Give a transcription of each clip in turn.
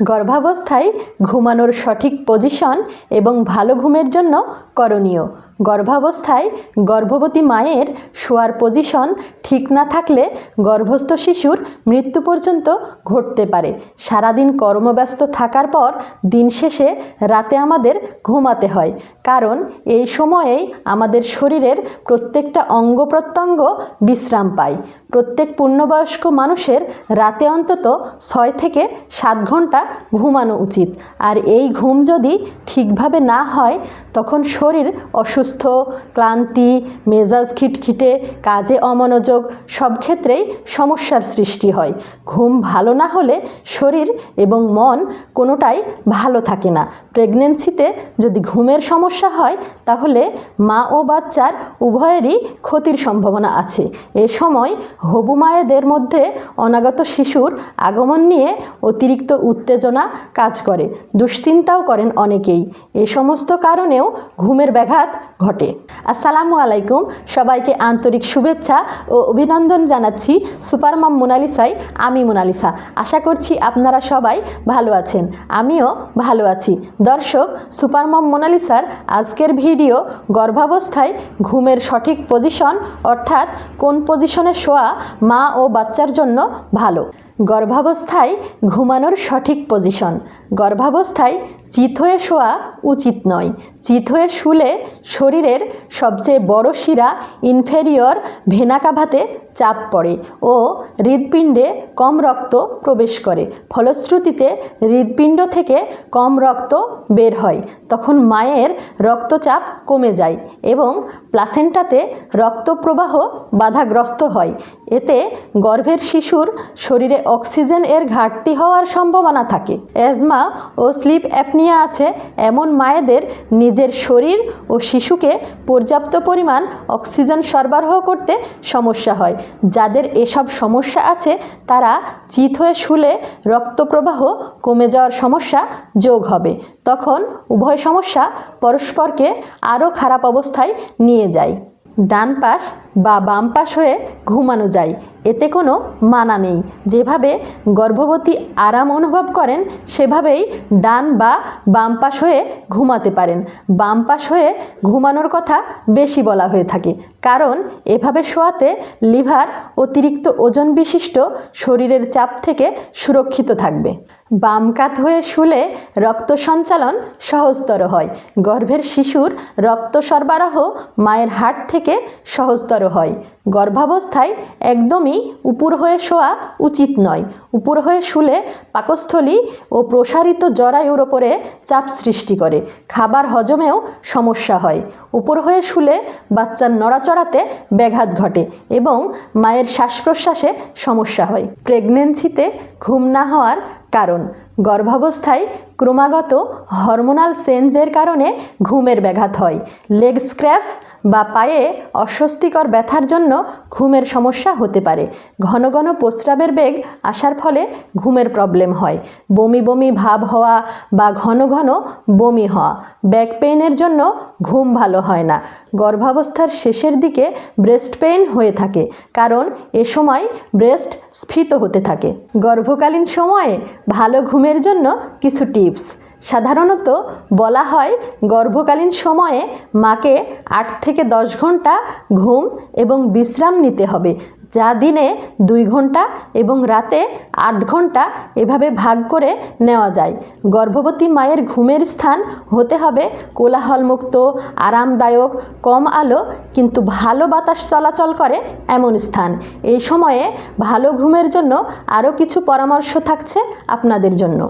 গর্ভাবস্থায় ঘুমানোর সঠিক পজিশন এবং ভালো ঘুমের জন্য করণীয়। গর্ভাবস্থায় গর্ভবতী মায়ের শোয়ার পজিশন ঠিক না থাকলে গর্ভস্থ শিশুর মৃত্যু পর্যন্ত ঘটতে পারে। সারাদিন কর্মব্যস্ত থাকার পর দিন শেষে রাতে আমাদের ঘুমাতে হয়। কারণ এই সময়েই আমাদের শরীরের প্রত্যেকটা অঙ্গ প্রত্যঙ্গ বিশ্রাম পায়। প্রত্যেক পূর্ণবয়স্ক মানুষের রাতে অন্তত ছয় থেকে সাত ঘণ্টা ঘুমানো উচিত। আর এই ঘুম যদি ঠিকভাবে না হয়, তখন শরীর অসুস্থ ক্লান্তি, মেজাজ খিটখিটে, কাজে অমনোযোগ, সব ক্ষেত্রেই সমস্যার সৃষ্টি হয়। ঘুম ভালো না হলে শরীর এবং মন কোনোটাই ভালো থাকে না। প্রেগনেন্সিতে যদি ঘুমের সমস্যা হয়, তাহলে মা ও বাচ্চার উভয়েরই ক্ষতির সম্ভাবনা আছে। এ সময় হবু মায়েদের মধ্যে অনাগত শিশুর আগমন নিয়ে অতিরিক্ত উত্তেজনা কাজ করে। দুশ্চিন্তাও করেন অনেকেই। এ সমস্ত কারণেও ঘুমের ব্যাঘাত ঘটে। আসসালামু আলাইকুম। সবাইকে আন্তরিক শুভেচ্ছা ও অভিনন্দন জানাচ্ছি সুপারমাম মোনালিসাই আমি মোনালিসা। আশা করছি আপনারা সবাই ভালো আছেন। আমিও ভালো আছি। দর্শক, সুপারমম মোনালিসার আজকের ভিডিও গর্ভাবস্থায় ঘুমের সঠিক পজিশন অর্থাৎ কোন পজিশনে শোয়া মা ও বাচ্চার জন্য ভালো। গর্ভাবস্থায় ঘুমানোর সঠিক পজিশন গর্ভাবস্থায় চিত হয়ে শোয়া উচিত নয়। চিত হয়ে শুলে শরীরের সবচেয়ে বড় শিরা ইনফেরিয়র ভেনাকাভাতে চাপ পড়ে ও হৃৎপিণ্ডে কম রক্ত প্রবেশ করে। ফলশ্রুতিতে হৃৎপিণ্ড থেকে কম রক্ত বের হয়। তখন মায়ের রক্তচাপ কমে যায় এবং প্লাসেন্টাতে রক্ত প্রবাহ বাধাগ্রস্ত হয়। এতে গর্ভের শিশুর শরীরে অক্সিজেন এর ঘাটতি হওয়ার সম্ভাবনা থাকে। অ্যাজমা ও স্লিপ অ্যাপনিয়া আছে। এমন মায়েদের নিজের শরীর ও শিশুকে পর্যাপ্ত পরিমাণ অক্সিজেন সরবরাহ করতে সমস্যা হয়। যাদের এসব সমস্যা আছে, তারা চিত হয়ে শুলে রক্তপ্রবাহ কমে যাওয়ার সমস্যা যোগ হবে। তখন উভয় সমস্যা পরস্পরকে আরও খারাপ অবস্থায় নিয়ে যায়। ডান পাশ বা বাম পাশ হয়ে ঘুমানো যায়। এতে কোনো মানা নেই। যেভাবে গর্ভবতী আরাম অনুভব করেন, সেভাবেই ডান বা বাম পাশ হয়ে ঘুমাতে পারেন। বাম পাশ হয়ে ঘুমানোর কথা বেশি বলা হয়ে থাকে, কারণ এভাবে শোয়াতে লিভার অতিরিক্ত ওজন বিশিষ্ট শরীরের চাপ থেকে সুরক্ষিত থাকবে। বাম কাত হয়ে শুলে রক্ত সঞ্চালন সহজতর হয়। গর্ভের শিশুর রক্ত সরবরাহ মায়ের হাট থেকে সহজতর হয়। গর্ভাবস্থায় একদমই উপর হয়ে শোয়া উচিত নয়। উপর হয়ে শুলে পাকস্থলী ও প্রসারিত জরায়ুর ওপরে চাপ সৃষ্টি করে। খাবার হজমেও সমস্যা হয়। উপর হয়ে শুলে বাচ্চার নড়াচড়াতে ব্যাঘাত ঘটে এবং মায়ের শ্বাস প্রশ্বাসে সমস্যা হয়। প্রেগনেন্সিতে ঘুম না হওয়ার কারণ। গর্ভাবস্থায় ক্রমাগত হরমোনাল সেন্সের কারণে ঘুমের ব্যাঘাত হয়। লেগ স্ক্র্যাপস বা পায়ে অস্বস্তিকর ব্যথার জন্য ঘুমের সমস্যা হতে পারে। ঘন ঘন প্রস্রাবের বেগ আসার ফলে ঘুমের প্রবলেম হয়। বমি বমি ভাব হওয়া বা ঘন ঘন বমি হওয়া, ব্যাক পেইনের জন্য ঘুম ভালো হয় না। গর্ভাবস্থার শেষের দিকে ব্রেস্ট পেইন হয়ে থাকে, কারণ এ সময় ব্রেস্ট স্ফীত হতে থাকে। গর্ভকালীন সময়ে ভালো ঘুমের জন্য কিছু টিপস। সাধারণত বলা হয়, গর্ভকালীন সময়ে মাকে আট থেকে দশ ঘণ্টা ঘুম এবং বিশ্রাম নিতে হবে। যা দিনে দুই ঘণ্টা এবং রাতে আট ঘণ্টা এভাবে ভাগ করে নেওয়া যায়। গর্ভবতী মায়ের ঘুমের স্থান হতে হবে কোলাহলমুক্ত, আরামদায়ক, কম আলো কিন্তু ভালো বাতাস চলাচল করে এমন স্থান। এই সময়ে ভালো ঘুমের জন্য আরও কিছু পরামর্শ থাকছে আপনাদের জন্য।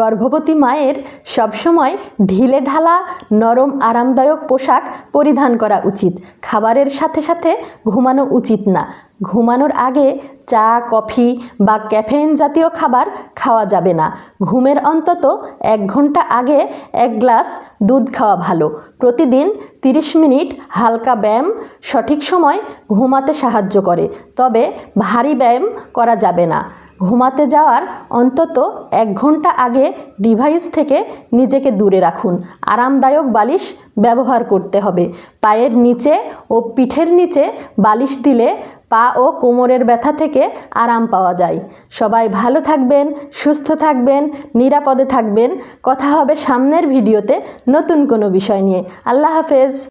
গর্ভবতী মায়ের সবসময় ঢিলে ঢালা, নরম, আরামদায়ক পোশাক পরিধান করা উচিত। খাবারের সাথে সাথে ঘুমানো উচিত না। ঘুমানোর আগে চা, কফি বা ক্যাফেইন জাতীয় খাবার খাওয়া যাবে না। ঘুমের অন্তত এক ঘণ্টা আগে এক গ্লাস দুধ খাওয়া ভালো। প্রতিদিন 30 মিনিট হালকা ব্যায়াম সঠিক সময় ঘুমাতে সাহায্য করে। তবে ভারী ব্যায়াম করা যাবে না। ঘুমাতে যাওয়ার অন্তত এক ঘণ্টা আগে ডিভাইস থেকে নিজেকে দূরে রাখুন। আরামদায়ক বালিশ ব্যবহার করতে হবে। পায়ের নিচে ও পিঠের নিচে বালিশ দিলে পা ও কোমরের ব্যথা থেকে আরাম পাওয়া যায়। সবাই ভালো থাকবেন, সুস্থ থাকবেন, নিরাপদে থাকবেন। কথা হবে সামনের ভিডিওতে নতুন কোনো বিষয় নিয়ে। আল্লাহ হাফেজ।